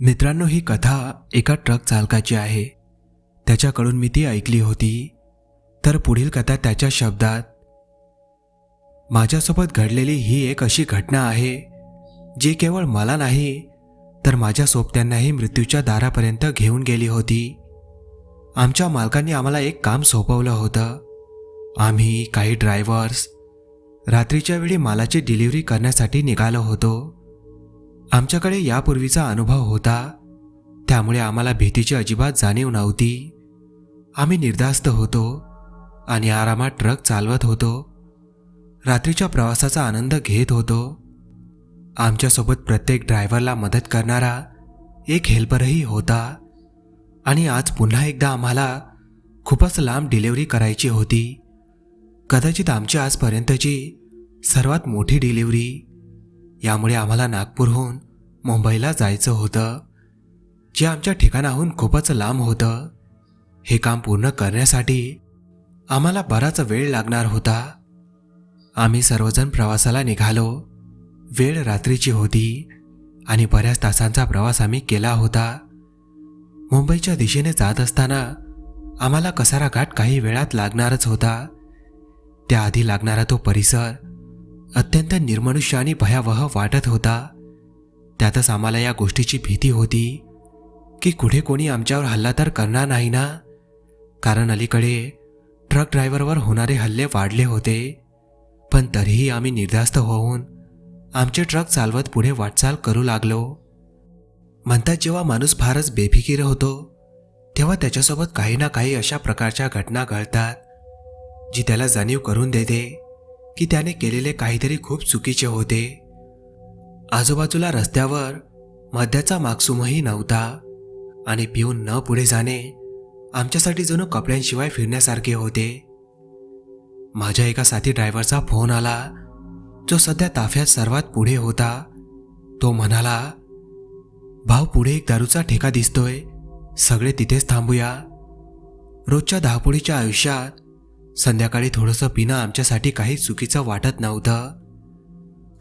मित्रांनो ही कथा एका ट्रक चालकाची आहे. त्याच्याकडून मी ती ऐकली होती. तर पुढील कथा त्याच्या शब्दात माझ्यासोबत घडलेली ही एक अशी घटना आहे जी केवळ मला नाही तर माझ्या सोबत्यांनाही मृत्यूच्या दारापर्यंत घेऊन गेली होती. आमच्या मालकांनी आम्हाला एक काम सोपवलं होतं. आम्ही काही ड्रायव्हर्स रात्रीच्या वेळी मालाची डिलिव्हरी करण्यासाठी निघालो होतो. आमच्याकडे यापूर्वीचा अनुभव होता. त्यामुळे आम्हाला भीतीची अजिबात जाणीव नव्हती. आम्ही निर्धास्त होतो. आणि आरामात ट्रक चालवत होतो. रात्रीच्या प्रवासाचा आनंद घेत होतो. आमच्यासोबत प्रत्येक ड्रायव्हरला मदत करणारा एक हेल्परही होता. आणि आज पुन्हा एकदा आम्हाला खूपच लांब डिलिव्हरी करायची होती. कदाचित आमची आजपर्यंतची सर्वात मोठी डिलिव्हरी. यामुळे आम्हाला नागपूरहून मुंबईला जायचं होतं. जे आमच्या ठिकाणाहून खूपच लांब होतं. हे काम पूर्ण करण्यासाठी आम्हाला बराच वेळ लागणार होता. आम्ही सर्वजण प्रवासाला निघालो. वेळ रात्रीची होती आणि बऱ्याच तासांचा प्रवास आम्ही केला होता. मुंबईच्या दिशेने जात असताना आम्हाला कसारा घाट काही वेळात लागणारच होता. त्याआधी लागणारा तो परिसर अत्यंत निर्मनुष्य आणि भयावह वाटत होता. त्यातच आम्हाला या गोष्टीची भीती होती की कुठे कोणी आमच्यावर हल्ला तर करणार नाही ना? कारण अलीकडे ट्रक ड्रायव्हरवर होणारे हल्ले वाढले होते. पण तरीही आम्ही निर्धास्त होऊन आमचे ट्रक चालवत पुढे वाटचाल करू लागलो. म्हणतात जेव्हा माणूस फारच बेफिकीर होतो तेव्हा त्याच्यासोबत काही ना काही अशा प्रकारच्या घटना घडतात जी त्याला जाणीव करून देते की त्याने केलेले काहीतरी खूप चुकीचे होते. आजूबाजूला रस्त्यावर मद्याचा मागसूमही नव्हता आणि पिऊन न पुढे जाणे आमच्यासाठी जणू कपड्यांशिवाय फिरण्यासारखे होते. माझ्या एका साथी ड्रायव्हरचा फोन आला. जो सध्या ताफ्यात सर्वात पुढे होता. तो म्हणाला भाऊ पुढे एक दारूचा ठेका दिसतोय. सगळे तिथेच थांबूया. रोजच्या धावपुडीच्या आयुष्यात संध्याकाळी थोडंसं पिणं आमच्यासाठी काही चुकीचं वाटत नव्हतं.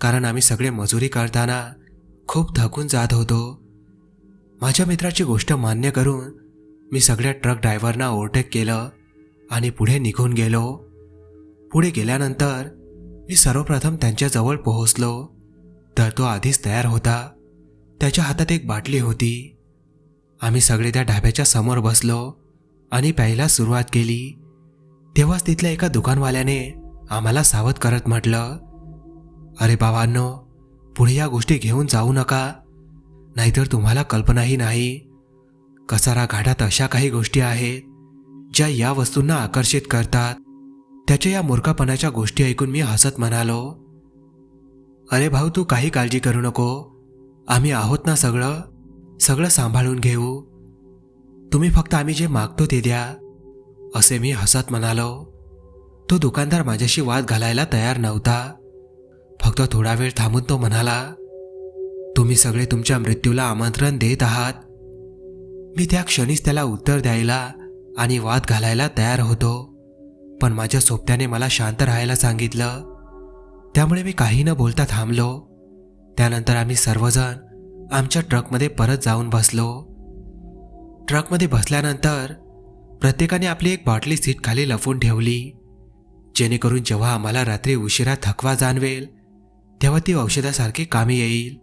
कारण आम्ही सगळे मजुरी करताना खूप थकून जात होतो. माझ्या मित्राची गोष्ट मान्य करून मी सगळ्या ट्रक ड्रायव्हरना ओव्हरटेक केलं आणि पुढे निघून गेलो. पुढे गेल्यानंतर मी सर्वप्रथम त्यांच्याजवळ पोहोचलो. तर तो आधीच तयार होता. त्याच्या हातात एक बाटली होती. आम्ही सगळे त्या ढाब्याच्या समोर बसलो आणि प्यायला सुरुवात केली. तेव्हाच तिथल्या एका दुकानवाल्याने आम्हाला सावध करत म्हटलं अरे बाबांनो पुढे या गोष्टी घेऊन जाऊ नका. नाहीतर तुम्हाला कल्पनाही नाही. कसारा घाटात अशा काही गोष्टी आहेत ज्या या वस्तूंना आकर्षित करतात? त्याच्या या मूर्खापणाच्या गोष्टी ऐकून मी हसत म्हणालो. अरे भाऊ तू काही काळजी करू नको. आम्ही आहोत ना सगळं? सगळं सांभाळून घेऊ. तुम्ही फक्त आम्ही जे मागतो ते द्या. असे मी हसत म्हणालो. तो दुकानदार माझ्याशी वाद घालायला तयार नव्हता. फक्त थोडा वेळ थांबून तो म्हणाला तुम्ही सगळे तुमच्या मृत्यूला आमंत्रण देत आहात. मी त्या क्षणीच त्याला उत्तर द्यायला आणि वाद घालायला तयार होतो. पण माझ्या सोबत्याने मला शांत राहायला सांगितलं. त्यामुळे मी काही न बोलता थांबलो. त्यानंतर आम्ही सर्वजण आमच्या ट्रकमध्ये परत जाऊन बसलो. ट्रकमध्ये बसल्यानंतर प्रत्येकाने आपली एक बाटली सीट खाली लपवून ठेवली. जेणेकरून जेव्हा आम्हाला रात्री उशिरा थकवा जाणवेल तेव्हा ती औषधासारखी कामी येईल.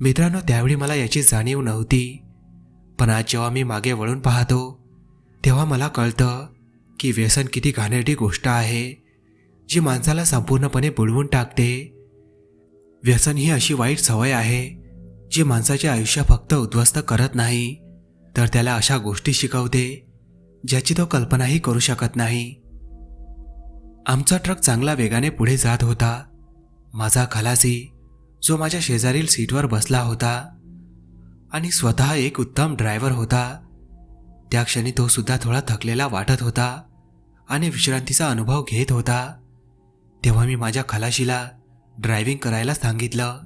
मित्रांनो त्यावेळी मला याची जाणीव नव्हती. पण आज जेव्हा मी मागे वळून पाहतो तेव्हा मला कळतं की व्यसन किती घाणेरडी गोष्ट आहे जी माणसाला संपूर्णपणे बुडवून टाकते. व्यसन ही अशी वाईट सवय आहे जी माणसाचे आयुष्य फक्त उद्ध्वस्त करत नाही तर त्याला अशा गोष्टी शिकवते ज्याची तो कल्पनाही करू शकत नाही. आमचा ट्रक चांगला वेगाने पुढे जात होता. माझा खलासी जो माझ्या शेजारील सीटवर बसला होता आणि स्वतः एक उत्तम ड्रायव्हर होता. त्या क्षणी तो सुद्धा थोडा थकलेला वाटत होता आणि विश्रांतीचा अनुभव घेत होता. तेव्हा मी माझ्या खलाशीला ड्रायव्हिंग करायला सांगितलं.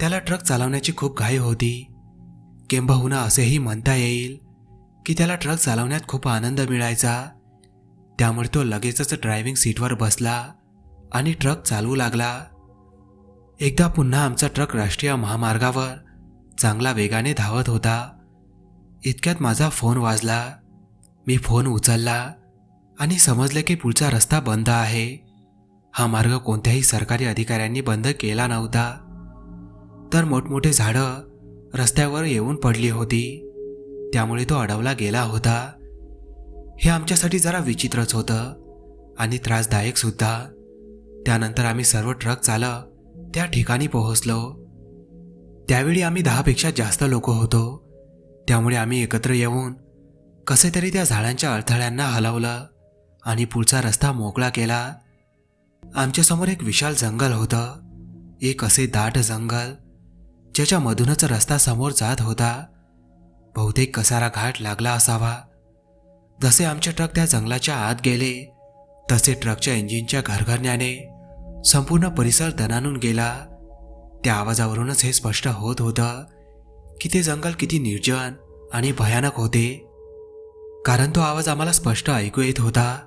त्याला ट्रक चालवण्याची खूप घाई होती. किंबहुना असेही म्हणता येईल की त्याला ट्रक चालवण्यात खूप आनंद मिळायचा. त्यामुळे तो लगेचच ड्रायव्हिंग सीटवर बसला आणि ट्रक चालवू लागला. एकदा पुन्हा आमचा ट्रक राष्ट्रीय महामार्गावर चांगला वेगाने धावत होता. इतक्यात माझा फोन वाजला. मी फोन उचलला आणि समजलं की पुढचा रस्ता बंद आहे. हा मार्ग कोणत्याही सरकारी अधिकाऱ्यांनी बंद केला नव्हता. तर मोठमोठे झाडं रस्त्यावर येऊन पडली होती. त्यामुळे तो अडवला गेला होता. हे आमच्यासाठी जरा विचित्रच होतं आणि त्रासदायक सुद्धा. त्यानंतर आम्ही सर्व ट्रक चालक त्या ठिकाणी पोहोचलो. त्यावेळी आम्ही दहापेक्षा जास्त लोक होतो. त्यामुळे आम्ही एकत्र येऊन कसे तरी त्या झाडांच्या अडथळ्यांना हलवलं आणि पुढचा रस्ता मोकळा केला. आमच्यासमोर एक विशाल जंगल होतं. एक असे दाट जंगल ज्याच्या मधूनच रस्ता समोर जात होता. बहुतेक कसारा घाट लागला असावा. जसे आमचे ट्रक त्या जंगलाच्या आत गेले तसे ट्रकच्या इंजिनच्या घरघरण्याने संपूर्ण परिसर दणानून गेला. त्या आवाजावरूनच हे स्पष्ट होत होतं की ते जंगल किती निर्जन आणि भयानक होते. कारण तो आवाज आम्हाला स्पष्ट ऐकू येत होता.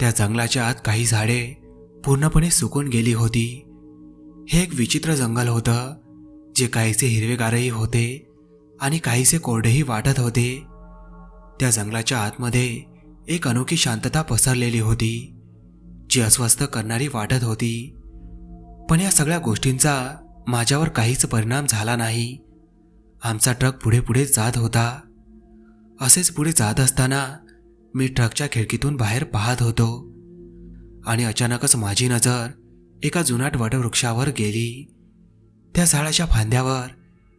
त्या जंगलाच्या आत काही झाडे पूर्णपणे सुकून गेली होती. हे एक विचित्र जंगल होतं जे काहीसे हिरवेगारही होते आणि काहीसे कोरडेही वाटत होते. त्या जंगलाच्या आतमध्ये एक अनोखी शांतता पसरलेली होती जी अस्वस्थ करणारी वाटत होती. पण या सगळ्या गोष्टींचा माझ्यावर काहीच परिणाम झाला नाही. आमचा ट्रक पुढे पुढे जात होता. असेच पुढे जात असताना मी ट्रकच्या खिडकीतून बाहेर पाहत होतो. आणि अचानकच माझी नजर एका जुनाट वटवृक्षावर गेली. त्या झाडाच्या फांद्यावर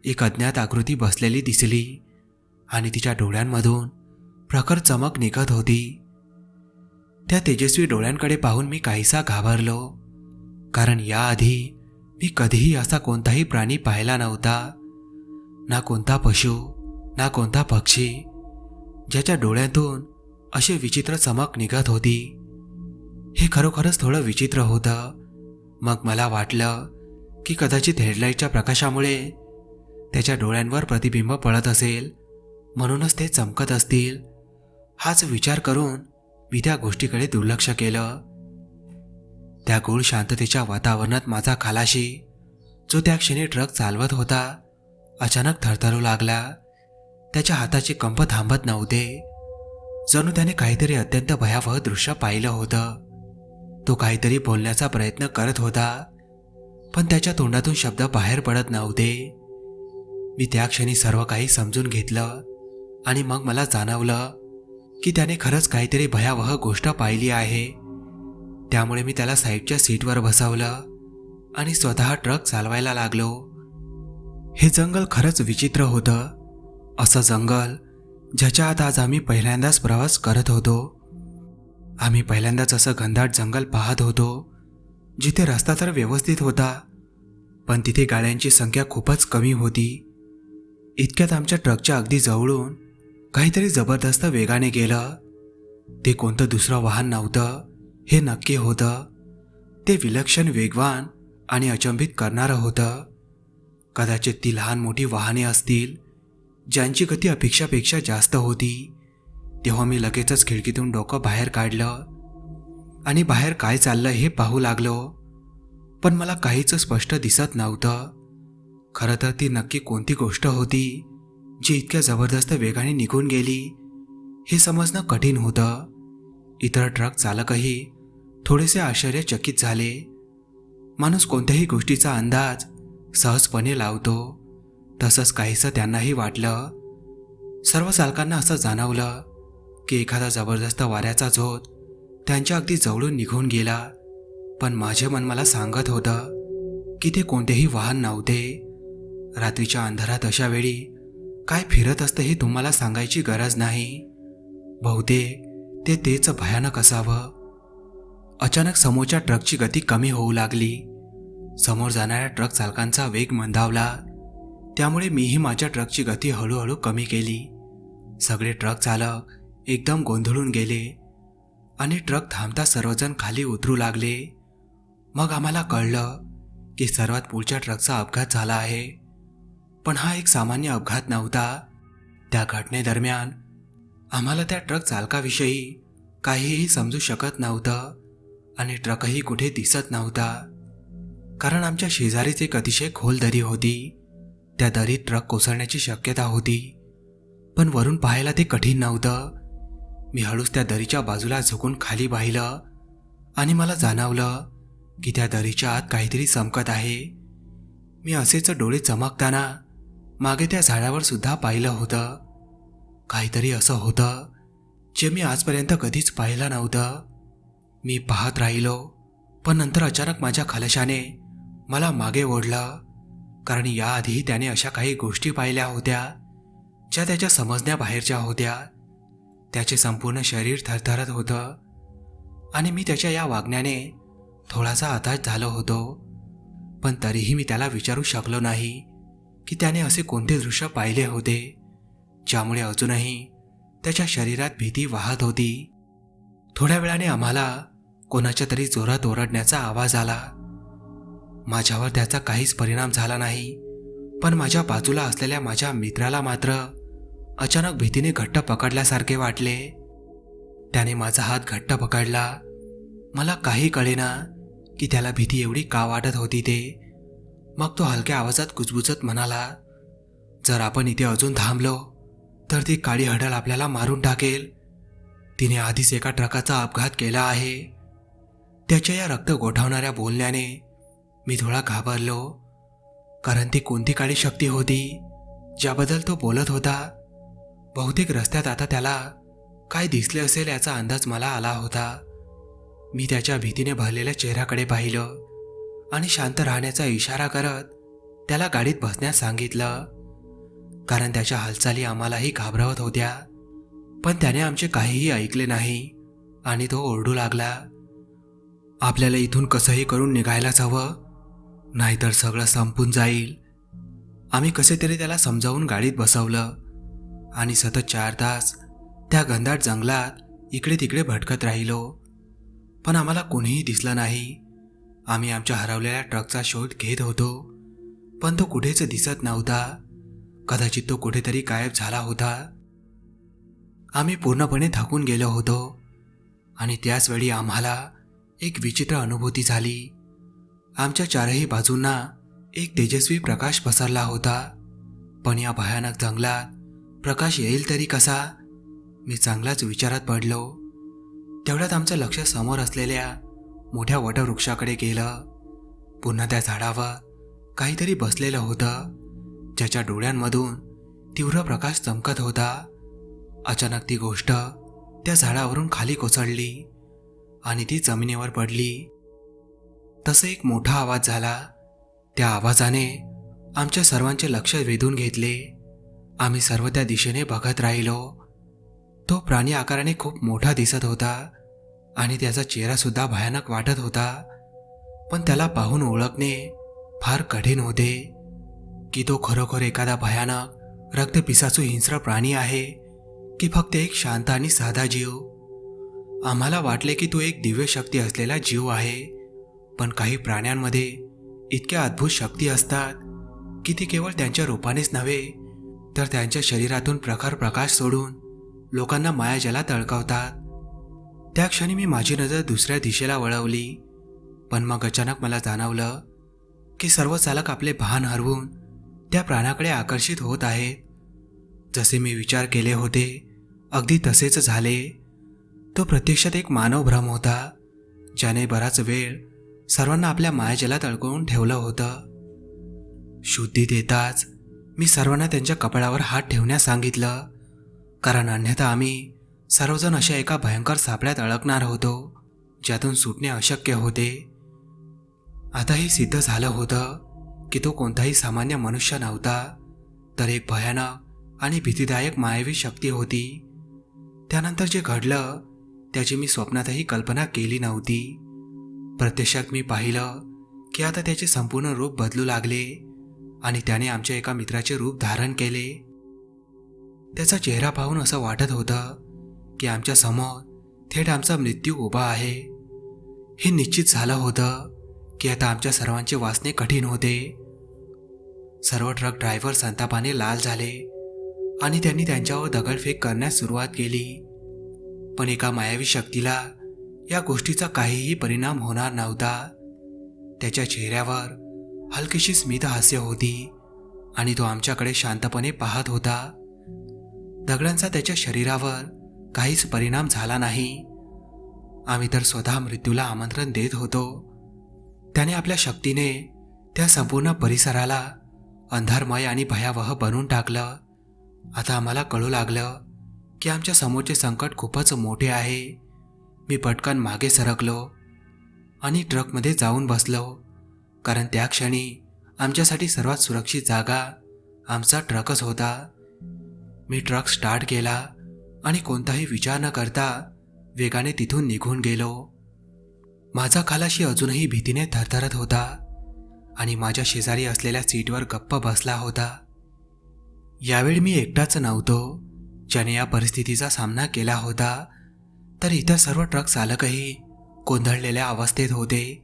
एक अज्ञात आकृती बसलेली दिसली आणि तिच्या डोळ्यांमधून प्रखर चमक निघत होती. त्या तेजस्वी डोळ्यांकडे पाहून मी काहीसा घाबरलो. कारण याआधी मी कधीही असा कोणताही प्राणी पाहिला नव्हता. ना कोणता पशु ना कोणता पक्षी ज्याच्या डोळ्यातून असे विचित्र चमक निघत होती. हे खरोखरच थोडं विचित्र होतं. मग मला वाटलं की कदाचित हेडलाईटच्या प्रकाशामुळे त्याच्या डोळ्यांवर प्रतिबिंब पडत असेल. म्हणूनच ते चमकत असतील. हाच विचार करून मी त्या गोष्टीकडे दुर्लक्ष केलं. त्या गूढ शांततेच्या वातावरणात माझा खालाशी जो त्या क्षणी ट्रक चालवत होता अचानक थरथरू लागला. त्याच्या हाताचे कंप थांबत नव्हते. जणू त्याने काहीतरी अत्यंत भयावह दृश्य पाहिलं होतं. तो काहीतरी बोलण्याचा प्रयत्न करत होता पण त्याच्या तोंडातून शब्द बाहेर पडत नव्हते. मी त्या क्षणी सर्व काही समजून घेतलं आणि मग मला जाणवलं की त्याने खरंच काहीतरी भयावह गोष्ट पाहिली आहे. त्यामुळे मी त्याला साईडच्या सीटवर बसवलं आणि स्वतः ट्रक चालवायला लागलो. हे जंगल खरंच विचित्र होतं. असं जंगल ज्याच्या आत आज आम्ही पहिल्यांदाच प्रवास करत होतो. आम्ही पहिल्यांदाच असं घनदाट जंगल पाहत होतो जिथे रस्ता तर व्यवस्थित होता पण तिथे गाड्यांची संख्या खूपच कमी होती. इतक्यात आमच्या ट्रकच्या अगदी जवळून काहीतरी जबरदस्त वेगाने गेलं. ते कोणतं दुसरं वाहन नव्हतं. हे नक्की होतं? ते विलक्षण वेगवान आणि अचंबित करणारं होतं. कदाचित ती लहान मोठी वाहने असतील ज्यांची गती अपेक्षापेक्षा जास्त होती. तेव्हा मी लगेचच खिडकीतून डोकं बाहेर काढलं. आणि बाहेर काय चाललं हे पाहू लागलो. पण मला काहीच स्पष्ट दिसत नव्हतं. खरं तर ती नक्की कोणती गोष्ट होती जी इतक्या जबरदस्त वेगाने निघून गेली हे समजणं कठीण होतं. इतर ट्रक चालकही थोडेसे आश्चर्यचकित झाले. माणूस कोणत्याही गोष्टीचा अंदाज सहजपणे लावतो. तसंच काहीसं त्यांनाही वाटलं. सर्व चालकांना असं जाणवलं की एखादा जबरदस्त वाऱ्याचा झोत त्यांच्या अगदी जवळून निघून गेला. पण माझे मन मला सांगत होतं की ते कोणतेही वाहन नव्हते. रात्रीच्या अंधारात अशा वेळी काय फिरत असतं हे तुम्हाला सांगायची गरज नाही. बहुतेक ते तेच भयानक असावं. अचानक समोरच्या ट्रकची गती कमी होऊ लागली. समोर जाणाऱ्या ट्रक चालकांचा वेग मंदावला. त्यामुळे मीही माझ्या ट्रकची गती हळूहळू कमी केली. सगळे ट्रक चालक एकदम गोंधळून गेले आणि ट्रक थांबता सर्वजण खाली उतरू लागले. मग आम्हाला कळलं की सर्वात पुढच्या ट्रकचा अपघात झाला आहे. पण हा एक सामान्य अपघात नव्हता. त्या घटनेदरम्यान आम्हाला त्या ट्रक चालकाविषयी काहीही समजू शकत नव्हतं. आणि ट्रकही कुठे दिसत नव्हता. कारण आमच्या शेजारीच एक अतिशय खोल दरी होती. त्या दरीत ट्रक कोसळण्याची शक्यता होती. पण वरून पाहायला ते कठीण नव्हतं. मी हळूच त्या दरीच्या बाजूला झुकून खाली पाहिलं आणि मला जाणवलं की त्या दरीच्या आत काहीतरी चमकत आहे. मी असेच डोळे चमकताना मागे त्या झाडावर सुद्धा पाहिलं होतं. काहीतरी असं होतं जे मी आजपर्यंत कधीच पाहिलं नव्हतं. मी पाहत राहिलो पण नंतर अचानक माझ्या खलशाने मला मागे ओढलं. कारण याआधी त्याने अशा काही गोष्टी पाहिल्या होत्या ज्या त्याच्या समजण्याबाहेरच्या होत्या. त्याचे संपूर्ण शरीर थरथरत होतं आणि मी त्याच्या या वागण्याने थोडासा हताश झालो होतो. पण तरीही मी त्याला विचारू शकलो नाही की त्याने असे कोणते दृश्य पाहिले होते ज्यामुळे अजूनही त्याच्या शरीरात भीती वाहत होती. थोड्या वेळाने आम्हाला कोणाच्या तरी जोरात ओरडण्याचा आवाज आला. माझ्यावर त्याचा काहीच परिणाम झाला नाही पण माझ्या बाजूला असलेल्या माझ्या मित्राला मात्र अचानक भीतीने घट्ट पकडल्यासारखे वाटले. त्याने माझा हात घट्ट पकडला. मला काही कळेना की त्याला भीती एवढी का वाटत होती ते. मग तो हलक्या आवाजात कुजबुजत म्हणाला जर आपण इथे अजून थांबलो तर ती काळी हडल आपल्याला मारून टाकेल. तिने आधीच एका ट्रकाचा अपघात केला आहे. त्याच्या या रक्त गोठवणाऱ्या बोलण्याने मी थोडा घाबरलो कारण ती कोणती काळी शक्ती होती ज्याबद्दल तो बोलत होता. बहुतेक रस्त्यात आता त्याला काय दिसले असेल याचा अंदाज मला आला होता. मी त्याच्या भीतीने भरलेल्या चेहऱ्याकडे पाहिलं आणि शांत राहण्याचा इशारा करत त्याला गाडीत बसण्यास सांगितलं. कारण त्याच्या हालचाली आम्हालाही घाबरवत होत्या पण त्याने आमचे काहीही ऐकले नाही आणि तो ओरडू लागला. आपल्याला इथून कसंही करून निघायलाच हवं नाहीतर सगळं संपून जाईल. आम्ही कसे तरी त्याला समजावून गाडीत बसवलं आणि सतत चार तास त्या गंधाट जंगलात इकडे तिकडे भटकत राहिलो. पण आम्हाला कोणीही दिसलं नाही. आम्ही आमच्या हरवलेल्या ट्रकचा शोध घेत होतो पण तो कुठेच दिसत नव्हता. कदाचित तो कुठेतरी गायब झाला होता. आम्ही पूर्णपणे थकून गेलो होतो आणि त्याचवेळी आम्हाला एक विचित्र अनुभूती झाली. आमच्या चारही बाजूंना एक तेजस्वी प्रकाश पसरला होता. पण या भयानक जंगलात प्रकाश येईल तरी कसा? मी चांगलाच विचारात पडलो. तेवढ्यात आमचं लक्ष समोर असलेल्या मोठ्या वटवृक्षाकडे गेलं. पुन्हा त्या झाडावर काहीतरी बसलेलं होतं. ज्याच्या डोळ्यांमधून तीव्र प्रकाश चमकत होता. अचानक ती गोष्ट त्या झाडावरून खाली कोसळली. आणि ती जमिनीवर पडली. तसं एक मोठा आवाज झाला. त्या आवाजाने आमच्या सर्वांचे लक्ष वेधून घेतले. आम्ही सर्व त्या दिशेने बघत राहिलो. तो प्राणी आकाराने खूप मोठा दिसत होता आणि त्याचा चेहरासुद्धा भयानक वाटत होता. पण त्याला पाहून ओळखणे फार कठीण होते की तो खरोखर एखादा भयानक रक्तपिसाचू हिंस्र प्राणी आहे की फक्त एक शांत आणि साधा जीव. आम्हाला वाटले की तो एक दिव्य शक्ती असलेला जीव आहे पण काही प्राण्यांमध्ये इतक्या अद्भुत शक्ती असतात की ती केवळ त्यांच्या रूपानेच नव्हे तर त्यांच्या शरीरातून प्रखर प्रकाश सोडून लोकांना मायाजला अडकवतात त्या क्षणी मी माझी नजर दुसऱ्या दिशेला वळवली पण मग अचानक मला जाणवलं की सर्व चालक आपले भान हरवून त्या प्राण्याकडे आकर्षित होत आहेत. जसे मी विचार केले होते अगदी तसेच झाले. तो प्रत्यक्षात एक मानव भ्रम होता ज्याने बराच वेळ सर्वांना आपल्या मायाजलात अडकवून ठेवलं होतं. शुद्धी देताच मी सर्वांना त्यांच्या कपाळावर हात ठेवण्यास सांगितलं कारण अन्यथा आम्ही सर्वजण अशा एका भयंकर सापड्यात अडकणार होतो ज्यातून सुटणे अशक्य होते. आता हे सिद्ध झालं होतं की तो कोणताही सामान्य मनुष्य नव्हता तर एक भयानक आणि भीतीदायक मायावी शक्ती होती. त्यानंतर जे घडलं त्याची मी स्वप्नातही कल्पना केली नव्हती. प्रत्यक्षात मी पाहिलं की आता त्याचे संपूर्ण रूप बदलू लागले आणि त्याने आमच्या एका मित्राचे रूप धारण केले. त्याचा चेहरा पाहून असं वाटत होतं की आमच्यासमोर थेट आमचा मृत्यू उभा आहे. हे निश्चित झालं होतं की आता आमच्या सर्वांचे वाचणे कठीण होते. सर्व ट्रक ड्रायव्हर संतापाने लाल झाले आणि त्यांनी त्यांच्यावर दगडफेक करण्यास सुरुवात केली. पण एका मायावी शक्तीला या गोष्टीचा काहीही परिणाम होणार नव्हता. त्याच्या चेहऱ्यावर हलकीशी स्मित हास्य होती आणि तो आमच्याकडे शांतपणे पाहत होता. दगडांचा त्याच्या शरीरावर काहीच परिणाम झाला नाही. आम्ही तर स्वतः मृत्यूला आमंत्रण देत होतो. त्याने आपल्या शक्तीने त्या संपूर्ण परिसराला अंधारमय आणि भयावह बनवून टाकलं. आता आम्हाला कळू लागलं की आमच्या समोरचे संकट खूपच मोठे आहे. मी पटकन मागे सरकलो आणि ट्रकमध्ये जाऊन बसलो कारण त्या क्षणी आमच्यासाठी सर्वात सुरक्षित जागा आमचा ट्रकच होता. मी ट्रक स्टार्ट केला आणि कोणताही विचार न करता वेगाने तिथून निघून गेलो. माझा खालाशी अजूनही भीतीने थरथरत होता आणि माझ्या शेजारी असलेल्या सीटवर गप्प बसला होता. यावेळी मी एकटाच नव्हतो. ज्याने या परिस्थितीचा सामना केला होता तर इतर सर्व ट्रक चालकही गोंधळलेल्या अवस्थेत होते.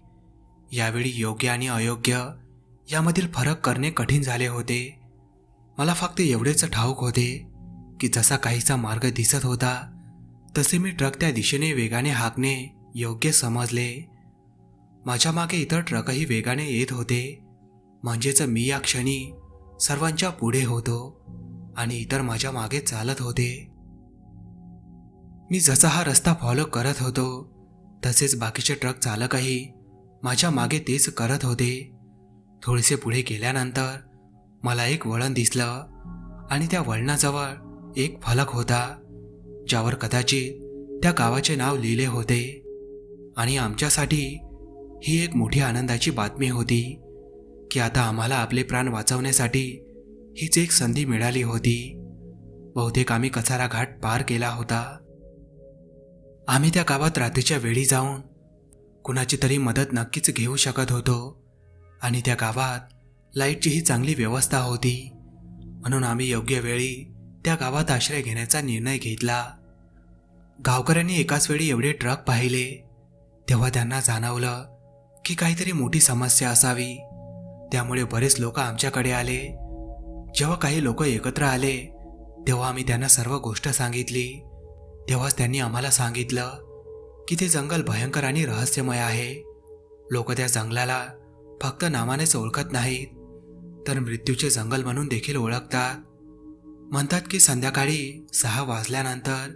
यावेळी योग्य आणि अयोग्य यामधील फरक करणे कठीण झाले होते. मला फक्त एवढेच ठाऊक होते की जसा काहीचा मार्ग दिसत होता तसे मी ट्रक त्या दिशेने वेगाने हाकणे योग्य समजले. माझ्या मागे इतर ट्रकही वेगाने येत होते म्हणजेच मी या क्षणी सर्वांच्या पुढे होतो. आणि इतर माझ्या मागे चालत होते. मी जसा हा रस्ता फॉलो करत होतो तसेच बाकीचे ट्रक चालकही माझ्या मागे तेच करत होते. थोडेसे पुढे गेल्यानंतर मला एक वळण दिसलं आणि त्या वळणाजवळ एक फलक होता ज्यावर कदाचित त्या गावाचे नाव लिहिले होते. आणि आमच्यासाठी ही एक मोठी आनंदाची बातमी होती की आता आम्हाला आपले प्राण वाचवण्यासाठी हीच एक संधी मिळाली होती. बहुतेक आम्ही कचारा घाट पार केला होता. आम्ही त्या गावात रात्रीच्या वेळी जाऊन कुणाची तरी मदत नक्कीच घेऊ शकत होतो आणि त्या गावात लाईटचीही चांगली व्यवस्था होती. म्हणून आम्ही योग्य वेळी त्या गावात आश्रय घेण्याचा निर्णय घेतला. गावकऱ्यांनी एकाच वेळी एवढे ट्रक पाहिले. तेव्हा त्यांना जाणवलं की काहीतरी मोठी समस्या असावी. त्यामुळे बरेच लोक आमच्याकडे आले. जेव्हा काही लोक एकत्र आले तेव्हा आम्ही त्यांना सर्व गोष्ट सांगितली. तेव्हाच त्यांनी आम्हाला सांगितलं की ते जंगल भयंकर आणि रहस्यमय आहे. लोक त्या जंगलाला फक्त नावानेच ओळखत नाहीत तर मृत्यूचे जंगल म्हणून देखील ओळखतात. म्हणतात की संध्याकाळी सहा वाजल्यानंतर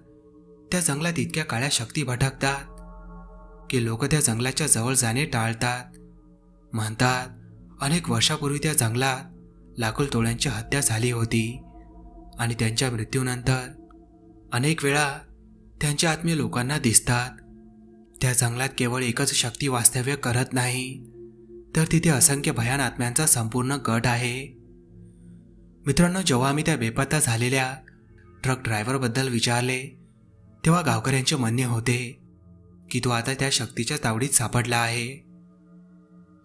त्या जंगलात इतक्या काळ्या शक्ती भटकतात की लोक त्या जंगलाच्या जवळ जाणे टाळतात. म्हणतात अनेक वर्षापूर्वी त्या जंगलात लाखोल तोळ्यांची हत्या झाली होती. आणि त्यांच्या मृत्यूनंतर अनेक वेळा त्यांच्या आत्मे लोकांना दिसतात. त्या जंगलात केवळ एकच शक्ती वास्तव्य करत नाही तर तिथे असंख्य भयान आत्म्यांचा संपूर्ण गट आहे. मित्रांनो जेव्हा आम्ही त्या बेपत्ता झालेल्या ट्रक ड्रायव्हरबद्दल विचारले तेव्हा गावकऱ्यांचे म्हणणे होते की तो आता त्या शक्तीच्या तावडीत सापडला आहे.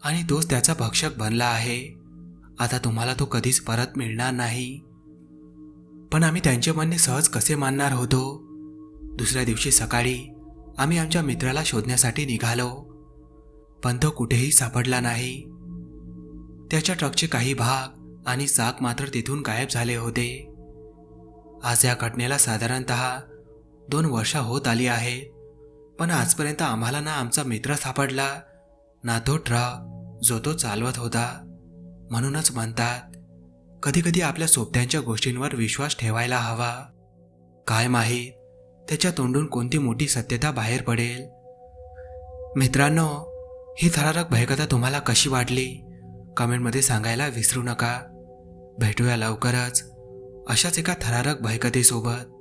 आणि तोच त्याचा भक्षक बनला आहे. आता तुम्हाला तो कधीच परत मिळणार नाही. पण आम्ही त्यांचे म्हणणे सहज कसे मानणार होतो? दुसऱ्या दिवशी सकाळी आम्ही आमच्या मित्राला शोधण्यासाठी निघालो. पण तो कुठेही सापडला नाही. त्याच्या ट्रकचे काही भाग आणि चाक मात्र तिथून गायब झाले होते. आज या घटनेला साधारणत दोन वर्ष होत आली आहे. पण आजपर्यंत आम्हाला ना आमचा मित्र सापडला ना तो ट्रक जो तो चालवत होता. म्हणूनच म्हणतात कधीकधी आपल्या सोबत्यांच्या गोष्टींवर विश्वास ठेवायला हवा. काय माहीत त्याच्या तोंडून कोणती मोठी सत्यता बाहेर पडेल. मित्रांनो ही थरारक भयकथा तुम्हाला कशी वाटली? कमेंटमध्ये सांगायला विसरू नका. भेटूया लवकरच अशाच एका थरारक भयकथेसोबत.